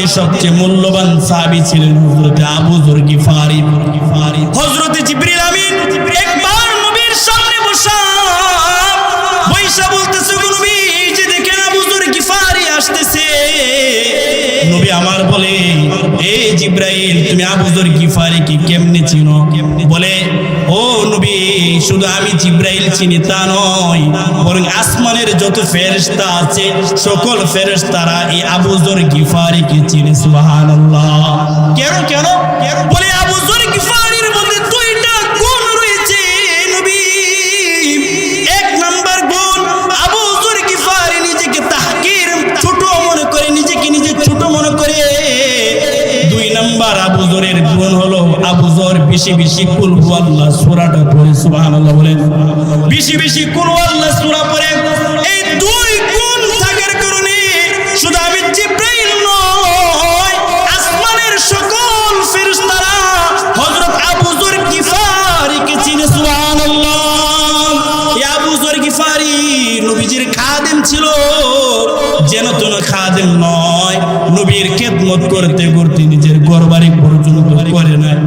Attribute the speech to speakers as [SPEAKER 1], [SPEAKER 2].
[SPEAKER 1] মধ্যে সবচেয়ে মূল্যবান সাহাবী ছিলেন হযরতে আবু যর গিফারি। হযরতে জিবরিল আমিন একবার নবীর সামনে বসা বৈশা বলতেছে নবী, এই যে দেখেন আবু যর গিফারি আসতেছে। নবী আমার বলে, এ জিব্রাইল, তুমি আবু যর গিফারি কি কেমনে চিনো? বলে শুধু আমি জিব্রাইল চিনি, তা নয়, বরং আসমানের যত ফেরেশতা আছে, সকল ফেরেশতারা এই আবু যর গিফারি কি চিনে, সুবহানাল্লাহ। কেন কেন? বলে নাম্বার আবু জরের গুণ হলো, আবু জর বেশি বেশি কুল আল্লাহ সূরাটা পড়ে, সুবহানাল্লাহ বলেন। বেশি বেশি কুল আল্লাহ সূরা পড়ে। এই দুই গুণ থাকার কারণে শুধু আমি জিব্রাইল নয়, আসমানের সকল ফেরেশতারা হযরত আবু জর গিফারিকে চিনে, সুবহানাল্লাহ। এই আবু জর গিফারি নবীজির খাদেম ছিল, যেন তেন খাদেম নয়। খেদমত করতে করতে নিজের ঘর বাড়ি পর্যন্ত করে নাই